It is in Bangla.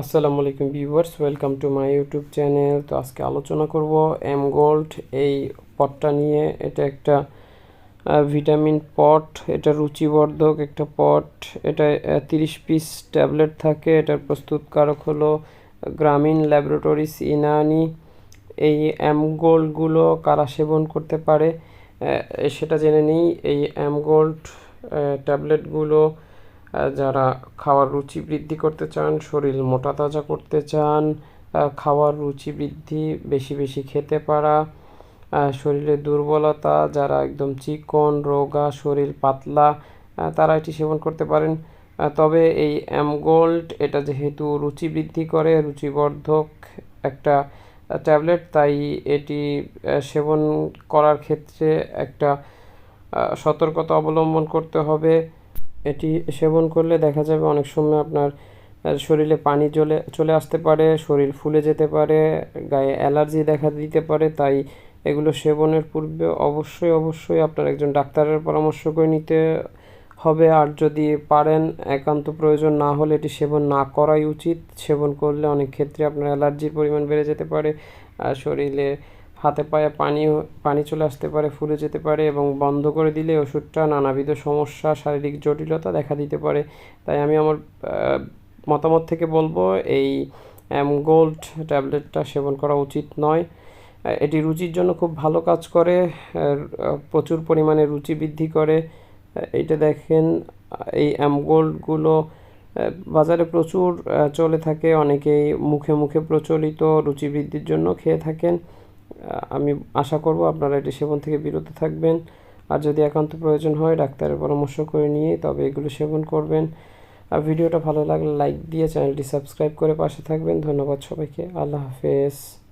আসসালামু আলাইকুম viewers, welcome to my YouTube channel. তো আজকে আলোচনা করব এম গোল্ড, এই পটটা নিয়ে। এটা একটা ভিটামিন পট, এটা রুচিবর্ধক একটা পট। এটা তিরিশ পিস ট্যাবলেট থাকে। এটার প্রস্তুতকারক হলো গ্রামীণ ল্যাবরেটরিজ ইনানি। এই এম গোল্ডগুলো কারা সেবন করতে পারে? সেটা জেনে নিই। এই এম গোল্ড ট্যাবলেটগুলো যারা খাওয়ার রুচি বৃদ্ধি করতে চান, শরীর মোটা তাজা করতে চান খাওয়ার রুচি বৃদ্ধি, বেশি বেশি খেতে পারা শরীরে দুর্বলতা, যারা একদম চিকন, রোগা, শরীর পাতলা তারা এটি সেবন করতে পারেন। তবে এই অ্যামগোল্ড, এটা যেহেতু রুচি বৃদ্ধি করে, রুচিবর্ধক একটা ট্যাবলেট, তাই এটি সেবন করার ক্ষেত্রে একটা সতর্কতা অবলম্বন করতে হবে। এটি সেবন করলে দেখা যাবে অনেক সময় আপনার শরীরে পানি চলে চলে আসতে পারে, শরীর ফুলে যেতে পারে, গায়ে অ্যালার্জি দেখা দিতে পারে, তাই এগুলো সেবনের পূর্বে অবশ্যই অবশ্যই আপনার একজন ডাক্তারের পরামর্শ করে নিতে হবে। আর যদি পারেন, একান্ত প্রয়োজন না হলে এটি সেবন না করাই উচিত। সেবন করলে অনেক ক্ষেত্রে আপনার অ্যালার্জির পরিমাণ বেড়ে যেতে পারে, আর শরীরে হাতে পায়ে পানি পানি চলে আসতে পারে, ফুলে যেতে পারে এবং বন্ধ করে দিলে ওষুধটা নানাবিধ সমস্যা, শারীরিক জটিলতা দেখা দিতে পারে। তাই আমি আমার মতামত থেকে বলব, এই অ্যাম গোল্ড ট্যাবলেটটা সেবন করা উচিত নয়। এটি রুচির জন্য খুব ভালো কাজ করে প্রচুর পরিমাণে রুচি বৃদ্ধি করে। এটা দেখেন এই অ্যাম গোল্ডগুলো বাজারে প্রচুর চলে থাকে। অনেকেই মুখে মুখে প্রচলিত, রুচি বৃদ্ধির জন্য খেয়ে থাকেন। আমি আশা করব আপনারা এটি সেবন থেকে বিরত থাকবেন। আর যদি একান্ত প্রয়োজন হয়, ডাক্তারের পরামর্শ করে নিয়ে তবে এগুলো সেবন করবেন। আর ভিডিওটা ভালো লাগলে লাইক দিয়ে চ্যানেলটি সাবস্ক্রাইব করে পাশে থাকবেন। ধন্যবাদ সবাইকে। আল্লাহ হাফেজ।